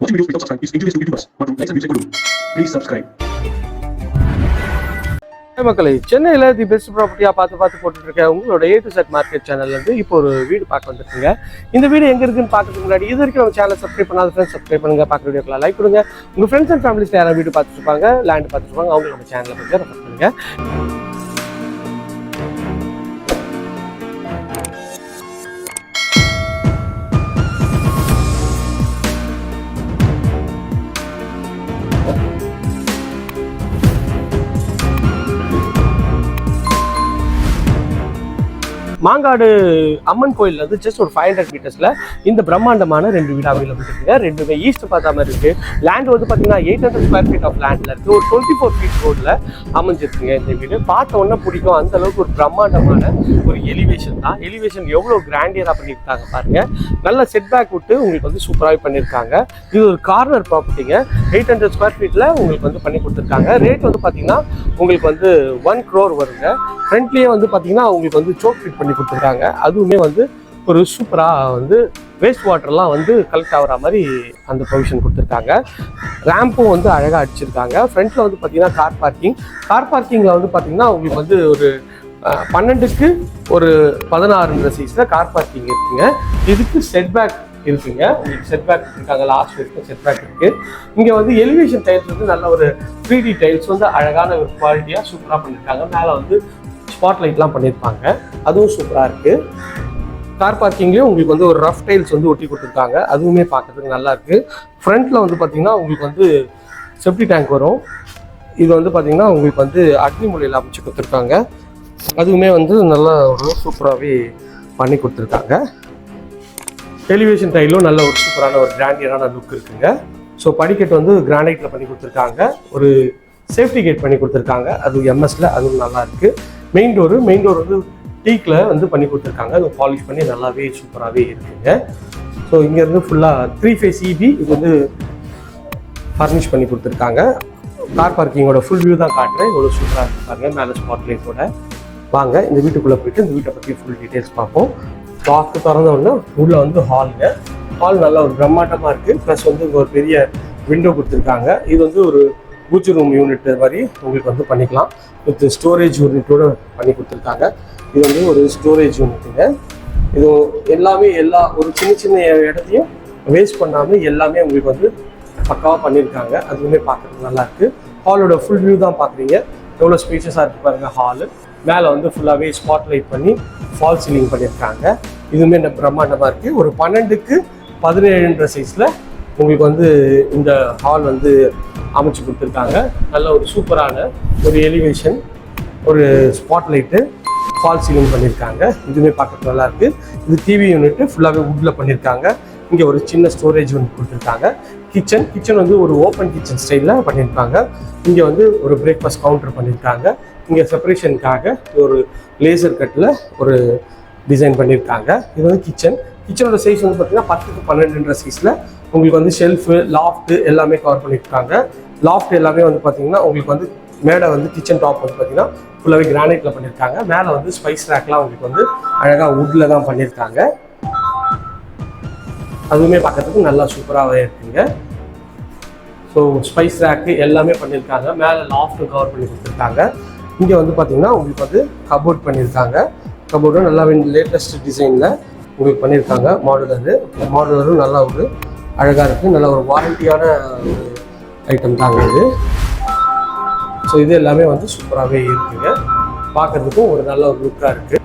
Watching videos without subscribe. Is injurious to YouTubers மற்றும் likes and வியூஸை கொடுக்கும் please subscribe மக்களை சென்னையில் தி பெஸ்ட் ப்ராப்பர்ட்டியாக பார்த்து பார்த்து போட்டுட்டு இருக்க உங்களோட ஏ டு செட் மார்க்கெட் சேனல்லேருந்து இப்போ ஒரு வீடு பார்க்க வந்துருக்குங்க. இந்த வீடு எங்கே இருக்குன்னு பார்க்கறதுக்கு முன்னாடி இது வரைக்கும் நம்ம சேனல் சப்ஸ்கிரைப் பண்ணாத ஃப்ரெண்ட்ஸ் சப்ஸ்கிரைப் பண்ணுங்க. பார்க்குற வீடியோக்கெல்லாம் லைக் கொடுங்க. உங்கள் ஃப்ரெண்ட்ஸ் அண்ட் ஃபேமிலிஸ் யாராவது வீடு பார்த்துட்டு இருப்பாங்க லேண்ட் பார்த்துட்டு இருப்பாங்க அவங்க நம்ம சேனலை பற்றி ரெஃபர் பண்ணுங்க மாங்காடு அம்மன் கோயில் வந்து ஜஸ்ட் ஒரு ஃபைவ் ஹண்ட்ரட் மீட்டர்ஸ்ல இந்த பிரம்மாண்டமான ரெண்டு வீடு அவைலபிள் இருக்குங்க ரெண்டுமே ஈஸ்ட் பார்த்தா மாதிரி இருக்கு. லேண்ட் வந்து பாத்தீங்கன்னா eight hundred square feet of லேண்ட்ல இருக்கு. ஒரு டுவெண்ட்டி ஃபோர் ஃபீட் ரோட்ல அமைஞ்சிருக்குங்க இந்த வீடு. பார்த்த உடனே பிடிக்கும். அந்த அளவுக்கு ஒரு பிரம்மாண்டமான ஒரு எலிவேஷன் தான். எலிவேஷன் எவ்வளவு கிராண்டியரா பண்ணியிருக்காங்க பாருங்க. நல்ல செட் பேக் விட்டு உங்களுக்கு வந்து சூப்பராகவே பண்ணியிருக்காங்க. இது ஒரு கார்னர் ப்ராப்பர்ட்டிங்க எயிட் ஹண்ட்ரட் ஸ்கொயர் ஃபீட்ல உங்களுக்கு வந்து பண்ணி கொடுத்துருக்காங்க. ரேட் வந்து பாத்தீங்கன்னா உங்களுக்கு வந்து ஒன் க்ரோர் வருங்க. ஃப்ரண்ட்லேயே வந்து பார்த்தீங்கன்னா உங்களுக்கு வந்து சோக் ஃபிட் பண்ணி கொடுத்துருக்காங்க. அதுவுமே வந்து ஒரு சூப்பராக வந்து வேஸ்ட் வாட்டர்லாம் வந்து கலெக்ட் ஆகிற மாதிரி அந்த ப்ரொவிஷன் கொடுத்துருக்காங்க. ரேம்பும் வந்து அழகாக அடிச்சிருக்காங்க. ஃப்ரண்ட்டில் வந்து பார்த்தீங்கன்னா கார் பார்க்கிங் கார் பார்க்கிங்கில் வந்து பார்த்தீங்கன்னா உங்களுக்கு வந்து ஒரு பன்னெண்டுக்கு ஒரு பதினாறுன்ற சைஸில் கார் பார்க்கிங் இருக்குங்க. இதுக்கு செட்பேக் இருக்குங்க. உங்களுக்கு செட்பேக் இருக்காங்க லாஸ்ட் வரைக்கும் செட்பேக் இருக்குது இருக்கு. வந்து எலிவேஷன் டைல்ஸ் வந்து நல்ல ஒரு த்ரீ டி டைல்ஸ் வந்து அழகான ஒரு குவாலிட்டியாக சூப்பராக பண்ணியிருக்காங்க மேலே வந்து ஸ்பாட் லைட்லாம் பண்ணியிருப்பாங்க. அதுவும் சூப்பராக இருக்குது கார் பார்க்கிங்லேயும் உங்களுக்கு வந்து ஒரு ரஃப் டைல்ஸ் வந்து ஒட்டி கொடுத்துருக்காங்க. அதுவுமே பார்க்கறதுக்கு நல்லா இருக்குது ஃப்ரண்ட்டில் வந்து பார்த்தீங்கன்னா உங்களுக்கு வந்து செப்டி டேங்க் வரும். இது வந்து பார்த்தீங்கன்னா உங்களுக்கு வந்து அக்னி மூலையில் அமைச்சு கொடுத்துருக்காங்க. அதுவுமே வந்து நல்லா ஒரு சூப்பராகவே பண்ணி கொடுத்துருக்காங்க. டெலிவிஷன் டைலும் நல்ல ஒரு சூப்பரான ஒரு கிராண்டியரான லுக் இருக்குங்க. ஸோ படிக்கட்டு வந்து கிரானைட்டில் பண்ணி கொடுத்துருக்காங்க. ஒரு சேஃப்டி கேட் பண்ணி கொடுத்துருக்காங்க. அது எம்எஸ்ல அதுவும் நல்லா இருக்குது மெயின் டோரு மெயின் டோர் வந்து டீக்கில் வந்து பண்ணி கொடுத்துருக்காங்க. அது பாலிஷ் பண்ணி நல்லாவே சூப்பராகவே இருக்குங்க. ஸோ இங்கேருந்து ஃபுல்லாக த்ரீ ஃபேஸ் இபி இது வந்து ஃபர்னிஷ் பண்ணி கொடுத்துருக்காங்க. கார் பார்க்கிங்கோட ஃபுல் வியூ தான் காட்டுறேன். இவ்வளோ சூப்பராக இருப்பாருங்க மேலே ஸ்பாட் லைட்டோட வாங்க இந்த வீட்டுக்குள்ளே போயிட்டு இந்த வீட்டை பற்றி ஃபுல் டீட்டெயில்ஸ் பார்ப்போம். லாக்கு திறந்த உடனே உள்ளே வந்து ஹாலுங்க ஹால் நல்லா ஒரு பிரம்மாண்டமாக இருக்குது ப்ளஸ் வந்து ஒரு பெரிய விண்டோ கொடுத்துருக்காங்க. இது வந்து ஒரு பூச்சி ரூம் யூனிட் மாதிரி உங்களுக்கு வந்து பண்ணிக்கலாம். வித் ஸ்டோரேஜ் யூனிட்டோட பண்ணி கொடுத்துருக்காங்க. இது வந்து ஒரு ஸ்டோரேஜ் யூனிட்டுங்க இது எல்லாமே எல்லா ஒரு சின்ன சின்ன இடத்தையும் வேஸ்ட் பண்ணாமல் எல்லாமே உங்களுக்கு வந்து பக்காவாக பண்ணியிருக்காங்க அதுவுமே பார்க்கறதுக்கு நல்லா இருக்குது ஹாலோட ஃபுல் வியூ தான் பார்க்குறீங்க. எவ்வளோ ஸ்பேஷஸாக இருக்கு பாருங்கள் ஹாலு மேலே வந்து ஃபுல்லாகவே ஸ்பாட் லைட் பண்ணி ஃபால் சீலிங் பண்ணியிருக்காங்க இதுவுமே இந்த பிரம்மாண்டமாக இருக்குது ஒரு பன்னெண்டுக்கு பதினேழுன்ற சைஸில் உங்களுக்கு வந்து இந்த ஹால் வந்து அமைச்சு கொடுத்துருக்காங்க. நல்ல ஒரு சூப்பரான ஒரு எலிவேஷன் ஒரு ஸ்பாட் லைட்டு ஃபால் சீலிங் பண்ணியிருக்காங்க இதுவுமே பார்க்கறதுக்கு நல்லா இருக்குது இது டிவி யூனிட்டு ஃபுல்லாகவே வுட்டில் பண்ணியிருக்காங்க இங்கே ஒரு சின்ன ஸ்டோரேஜ் ஒன்று கொடுத்துருக்காங்க. கிச்சன் கிச்சன் வந்து ஒரு ஓப்பன் கிச்சன் ஸ்டைலில் பண்ணியிருக்காங்க இங்கே வந்து ஒரு பிரேக்ஃபாஸ்ட் கவுண்டர் பண்ணியிருக்காங்க இங்கே செப்பரேஷனுக்காக ஒரு லேசர் கட்டில் ஒரு டிசைன் பண்ணியிருக்காங்க இது வந்து கிச்சன் கிச்சனோட சைஸ் வந்து பார்த்தீங்கன்னா பத்துக்கு பன்னெண்டுன்ற சைஸில் உங்களுக்கு வந்து ஷெல்ஃபு லாஃப்ட்டு எல்லாமே கவர் பண்ணியிருக்காங்க லாஃப்ட் எல்லாமே வந்து பார்த்தீங்கன்னா உங்களுக்கு வந்து மேடை வந்து கிச்சன் டாப் வந்து பார்த்தீங்கன்னா ஃபுல்லாகவே கிரானைட்டில் பண்ணியிருக்காங்க. மேலே வந்து ஸ்பைஸ் ரேக்லாம் உங்களுக்கு வந்து அழகாக வுட்டில் தான் பண்ணியிருக்காங்க. அதுவுமே பார்க்கறதுக்கு நல்லா சூப்பராகவே இருக்குங்க. ஸோ ஸ்பைஸ் ரேக்கு எல்லாமே பண்ணியிருக்காங்க. மேலே லாஃப்ட்டு கவர் பண்ணி கொடுத்துருக்காங்க. இங்கே வந்து பார்த்தீங்கன்னா உங்களுக்கு வந்து கபோர்ட் பண்ணியிருக்காங்க. கபோர்டும் நல்லா லேட்டஸ்ட் டிசைனில் உங்களுக்கு பண்ணியிருக்காங்க. மாடுலரு மாடுலரும் நல்லா ஒரு அழகாக இருக்குது நல்ல ஒரு வாரண்டியான ஒரு ஐட்டம் தாங்க இது. ஸோ இது எல்லாமே வந்து சூப்பராகவே இருக்குங்க. பார்க்கறதுக்கும் ஒரு நல்ல ஒரு லுக்காக இருக்குது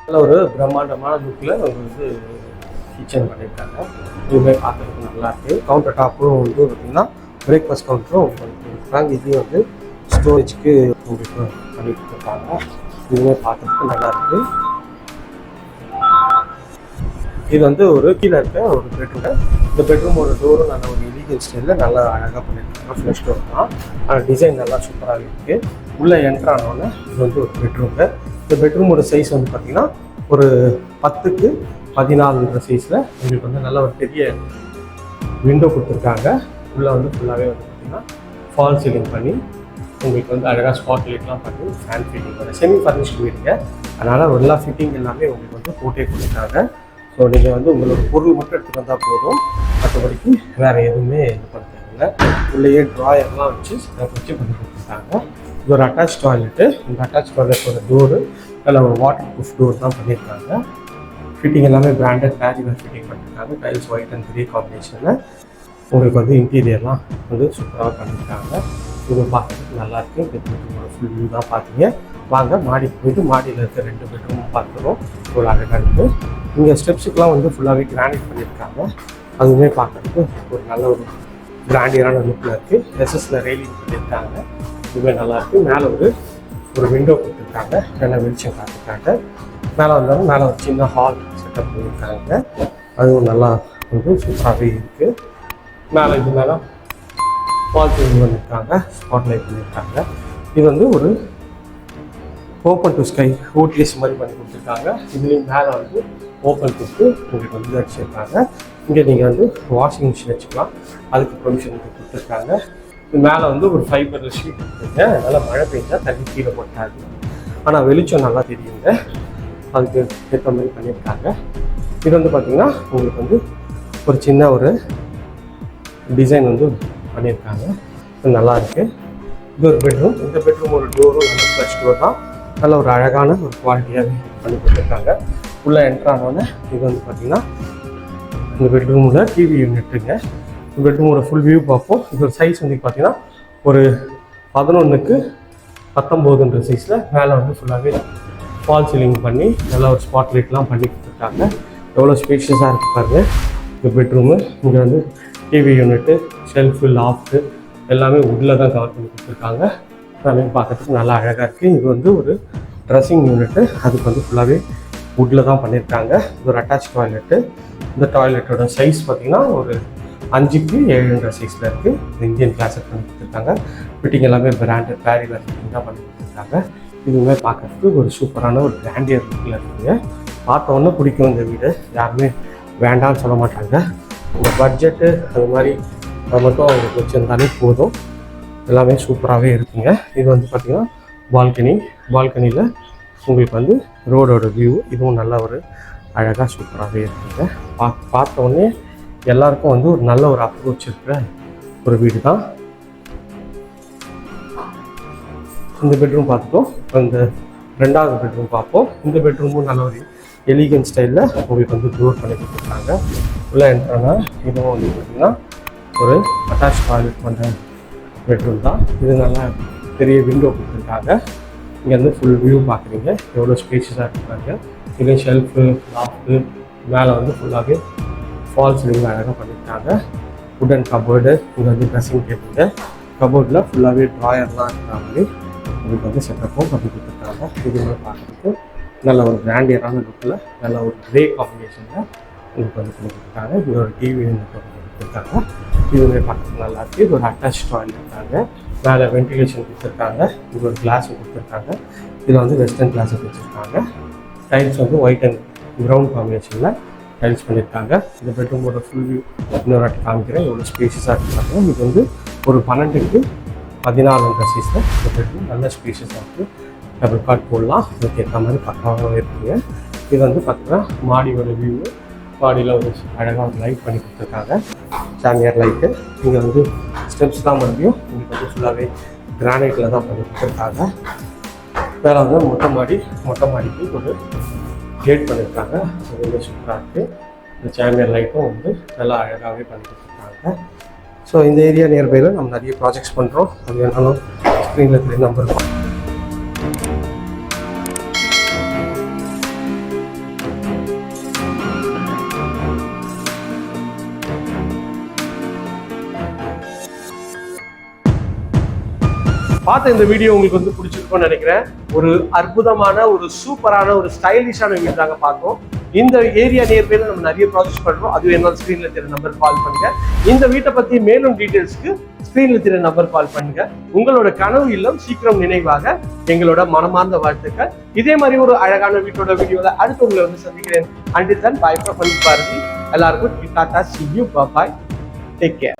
நல்ல ஒரு பிரம்மாண்டமான லுக்கில் உங்களுக்கு கிச்சன் பண்ணியிருக்காங்க இதுவுமே பார்க்கறதுக்கு நல்லாயிருக்கு கவுண்டர் டாப்பும் வந்து பார்த்திங்கன்னா பிரேக்ஃபாஸ்ட் கவுண்டரும் கொடுத்துருக்காங்க இதையும் வந்து ஸ்டோரேஜ்க்கு உங்களுக்கு பண்ணி இருக்காங்க இதுவுமே பார்க்கறதுக்கு நல்லாயிருக்கு இது வந்து ஒரு கீழே இருக்க ஒரு பெட்ரூம் இந்த பெட்ரூமோட டோரும் நல்ல ஒரு எலிகல் ஸ்டைலில் நல்லா அழகாக பண்ணியிருக்காங்க ஃப்ரெஷ் டோர் தான். ஆனால் டிசைன் நல்லா சூப்பராக இருக்குது உள்ளே என்ட்ரு ஆனோடனே இது வந்து ஒரு பெட்ரூமு இந்த பெட்ரூமோட சைஸ் வந்து பார்த்திங்கன்னா ஒரு பத்துக்கு பதினாலுன்ற சைஸில் உங்களுக்கு வந்து நல்ல ஒரு பெரிய விண்டோ கொடுத்துருக்காங்க. உள்ளே வந்து ஃபுல்லாகவே வந்து பார்த்தீங்கன்னா ஃபால் சீலிங் பண்ணி உங்களுக்கு வந்து அழகாக ஸ்பாட் லைட்லாம் பண்ணி ஃபேன் ஃபிட்டிங் பண்ணி செமி ஃபர்னிஷ்டு வீடுங்க. அதனால் எல்லா ஃபிட்டிங் எல்லாமே உங்களுக்கு வந்து போட்டே கொடுத்துருக்காங்க ஸோ நீங்கள் வந்து உங்களோட பொருள் மட்டும் எடுத்துகிட்டு வந்தால் போதும். மற்றபடிக்கு வேறு எதுவுமே இது பண்ண உள்ளேயே ட்ராயர்லாம் வச்சு வச்சு பண்ணி கொடுத்துருக்காங்க இது ஒரு அட்டாச் டாய்லெட்டு இந்த அட்டாச் டாய்லெட்டோட டோரு அதில் ஒரு வாட்டர் ப்ரூஃப் டோர் தான் பண்ணியிருக்காங்க. ஃபிட்டிங் எல்லாமே பிராண்டட் பேரிவர் ஃபிட்டிங் பண்ணியிருக்காங்க. டைல்ஸ் ஒயிட் அண்ட் த்ரீ காம்பினேஷனில் உங்களுக்கு வந்து இன்டீரியர்லாம் வந்து சூப்பராக பண்ணியிருக்காங்க. இது பார்க்குறதுக்கு நல்லா இருக்கு. பெட்ரூமோட ஃபுல் வியூ தான் பார்த்தீங்க வாங்க மாடிக்கு போயிட்டு மாடியில் இருக்க ரெண்டு பெட்ரூம் பார்க்குறோம் ஒரு அழகாக இருக்குது இங்கே ஸ்டெப்ஸுக்கெலாம் வந்து ஃபுல்லாகவே கிரானைட் பண்ணியிருக்காங்க. அதுவுமே பார்க்கறதுக்கு ஒரு நல்ல ஒரு கிராண்டியரான லுக்கில் இருக்குது ட்ரெஸ்ஸஸில் ரெயிலிங் பண்ணியிருக்காங்க. இதுவுமே நல்லாயிருக்கு மேலே ஒரு ஒரு விண்டோ கொடுத்துருக்காங்க. நல்லா வெளிச்சம் காட்டுக்காங்க மேலே வந்தாலும் மேலே ஒரு சின்ன ஹால் செட்டப் பண்ணியிருக்காங்க. அதுவும் நல்லா வந்து சூப்பராகவே இருக்குது மேலே இது மேலே ஃபால் சீலிங் பண்ணியிருக்காங்க. ஸ்பாட் லைட் பண்ணியிருக்காங்க. இது வந்து ஒரு ஓப்பன் டு ஸ்கை ஓடிஎஸ் மாதிரி பண்ணி கொடுத்துருக்காங்க. இதுலேயும் மேலே வந்து ஓப்பன் கொடுத்து உங்களுக்கு வந்து வச்சுருக்காங்க இங்கே நீங்கள் வந்து வாஷிங் மிஷின் வச்சுக்கலாம். அதுக்கு ப்ரொவிஷன் கொடுத்துருக்காங்க. இது மேலே வந்து ஒரு ஃபைபர் ஷீட் கொடுத்துருங்க அதனால் மழை பெய்ஞ்சால் தண்ணி கீழே போட்டாது. ஆனால் வெளிச்சம் நல்லா தெரியுங்க. அதுக்கு ஏற்ற மாதிரி பண்ணியிருக்காங்க. இது வந்து பார்த்திங்கன்னா உங்களுக்கு வந்து ஒரு சின்ன ஒரு டிசைன் வந்து பண்ணியிருக்காங்க. இது நல்லா இருக்குது இது ஒரு பெட்ரூம் இந்த பெட்ரூம் ஒரு டோரும் நல்ல டோர் தான். நல்ல ஒரு அழகான ஒரு குவாலிட்டியாகவே பண்ணி கொடுத்துருக்காங்க. உள்ளே என்ட்ரானோடனே இது வந்து பார்த்தீங்கன்னா இந்த பெட்ரூமில் டிவி யூனிட்டுங்க இந்த பெட்ரூமோட ஃபுல் வியூ பார்ப்போம். இதோட சைஸ் வந்து பார்த்தீங்கன்னா ஒரு பதினொன்றுக்கு பத்தொம்போதுன்ற சைஸில் மேலே வந்து ஃபுல்லாகவே ஃபால் சீலிங் பண்ணி நல்லா ஒரு ஸ்பாட் லைட்லாம் பண்ணி கொடுத்துருக்காங்க எவ்வளோ ஸ்பேஷியஸாக இருக்குது பாருங்கள் இந்த பெட்ரூமு இங்கே வந்து டிவி யூனிட்டு ஷெல்ஃபு லாஃப்ட்டு எல்லாமே உட்டில் தான் கவர் பண்ணி கொடுத்துருக்காங்க. எல்லாமே பார்க்கறதுக்கு நல்லா அழகாக இருக்குது இது வந்து ஒரு ட்ரெஸ்ஸிங் யூனிட்டு அதுக்கு வந்து ஃபுல்லாகவே வுட்டில் தான் பண்ணியிருக்காங்க இது ஒரு அட்டாச் டாய்லெட்டு இந்த டாய்லெட்டோட சைஸ் பார்த்திங்கன்னா ஒரு அஞ்சுக்கு ஏழுன்ற சைஸில் இருக்குது இந்தியன் கிளாஸில் பண்ணி கொடுத்துருக்காங்க. ஃபிட்டிங் எல்லாமே பிராண்டட் பேரியில் ஃபிட்டிங் தான் பண்ணி கொடுத்துருக்காங்க. இதுவுமே பார்க்கறதுக்கு ஒரு சூப்பரான ஒரு பிராண்டியர் லுக்கில் இருக்குது பார்த்தோன்னே பிடிக்கும் இந்த வீடு. யாருமே வேண்டாம்னு சொல்ல மாட்டாங்க. இந்த பட்ஜெட்டு அது மாதிரி மட்டும் அவங்களுக்கு வச்சுருந்தாலே போதும். எல்லாமே சூப்பராகவே இருக்குங்க. இது வந்து பார்த்திங்கன்னா பால்கனி பால்கனியில் உங்களுக்கு வந்து ரோடோட வியூ இதுவும் நல்ல ஒரு அழகாக சூப்பராகவே இருக்குங்க. பா பார்த்த உடனே எல்லாருக்கும் வந்து ஒரு நல்ல ஒரு அப்ரோச் இருக்கிற ஒரு வீடு தான் இந்த பெட்ரூம் பார்த்துட்டோம். அந்த ரெண்டாவது பெட்ரூம் பார்ப்போம். இந்த பெட்ரூமும் நல்ல ஒரு எலிகன் ஸ்டைலில் உங்களுக்கு வந்து டோர் பண்ணி கொடுத்துருக்காங்க. உள்ளே என்ட்ரானா இதுவும் வந்து பார்த்திங்கன்னா ஒரு அட்டாச் டாய்லெட் பண்ணுற பெட்ரூம் தான். இது நல்லா பெரிய விண்டோ கொடுத்துருக்காங்க. இங்கேருந்து ஃபுல் வியூ பார்க்குறீங்க. எவ்வளோ ஸ்பேஷியஸாக இருக்கிறாங்க இதே ஷெல்ஃபு லாஃப்ட்டு மேலே வந்து ஃபுல்லாகவே ஃபால் சீலிங் அழகாக பண்ணியிருக்காங்க. உடன் கபோர்டு இங்கே வந்து ட்ரெஸ்ஸிங் டேபிள் கபோர்டில் ஃபுல்லாகவே ட்ராயர்லாம் இருக்கிற மாதிரி உங்களுக்கு வந்து செட்டப்பும் பண்ணி கொடுத்துருக்காங்க. இதுவுமே பார்க்குறதுக்கு நல்ல ஒரு பிராண்டியரான லுக்கில் நல்ல ஒரு கிரே காம்பினேஷனில் உங்களுக்கு வந்து பண்ணி கொடுத்துருக்காங்க. இது ஒரு டிவி கொடுத்துருக்காங்க. இதுவுமே பார்க்குறதுக்கு நல்லா இருக்குது இது ஒரு அட்டாச் டாய்லெட் இருக்காங்க மேலே வென்டிலேஷன் கொடுத்துருக்காங்க. இது ஒரு கிளாஸ் கொடுத்துருக்காங்க. இதில் வந்து வெஸ்டர்ன் கிளாஸ் வச்சுருக்காங்க டைல்ஸ் வந்து ஒயிட் அண்ட் ப்ரௌன் காம்பினேஷனில் டைல்ஸ் பண்ணியிருக்காங்க இந்த பெட்ரூமோட ஃபுல் வியூ இன்னொரு வாட்டி காமிக்கிறேன். எவ்வளோ ஸ்பேஷியஸாக இருக்காங்க இது வந்து ஒரு பன்னெண்டுக்கு பதினாலுன்ற சைஸில் இந்த பெட்ரூம் நல்ல ஸ்பேஷியஸாக இருக்குது டபுள் கார்ட் போடலாம். இதுக்கு ஏற்ற மாதிரி பக்காவாக இருக்குங்க. இது வந்து பார்த்தீங்கன்னா மாடியோட வியூ மாடியில் ஒரு அழகாக ஒரு லைட் பண்ணி கொடுத்துருக்காங்க. சாமியார் லைட்டு இங்கே வந்து ஸ்டெப்ஸ் தான் மறுபடியும் வந்து ஃபுல்லாகவே கிரானைட்டில் தான் பண்ணி கொடுத்துருக்காங்க. மேலே வந்து மொட்டை மாடி மொட்டை மாடிக்கு ஒரு கேட் பண்ணியிருக்காங்க அது ரொம்ப சூப்பராக இருக்குது இந்த சாமியார் லைட்டும் வந்து நல்லா அழகாகவே பண்ணி கொடுத்துருக்காங்க. ஸோ இந்த ஏரியா நியர்பையில் நம்ம நிறைய ப்ராஜெக்ட்ஸ் பண்ணுறோம் அது வேணாலும் ஸ்க்ரீனில் தெரிய நம்பர் இருக்கும் பார்த்த இந்த வீடியோ உங்களுக்கு வந்து பிடிச்சிருக்கும்னு நினைக்கிறேன். ஒரு அற்புதமான ஒரு சூப்பரான ஒரு ஸ்டைலிஷான வீடு தாங்க பார்த்தோம். இந்த ஏரியா நியர்பைல நம்ம நிறைய ப்ராஜெக்ட் பண்ணுறோம் அதுவே என்ன ஸ்க்ரீனில் தெரிய நம்பர் கால் பண்ணுங்க. இந்த வீட்டை பற்றி மேலும் டீட்டெயில்ஸ்க்கு ஸ்க்ரீனில் தெரிய நம்பர் கால் பண்ணுங்க. உங்களோட கனவு இல்லம் சீக்கிரம் நினைவாக எங்களோட மனமார்ந்த வாழ்த்துக்கள். இதே மாதிரி ஒரு அழகான வீட்டோட வீடியோல அடுத்து உங்களை வந்து சந்திக்கிறேன். அண்டில் தன் பாய் பாரதி எல்லாருக்கும் tata see you bye take care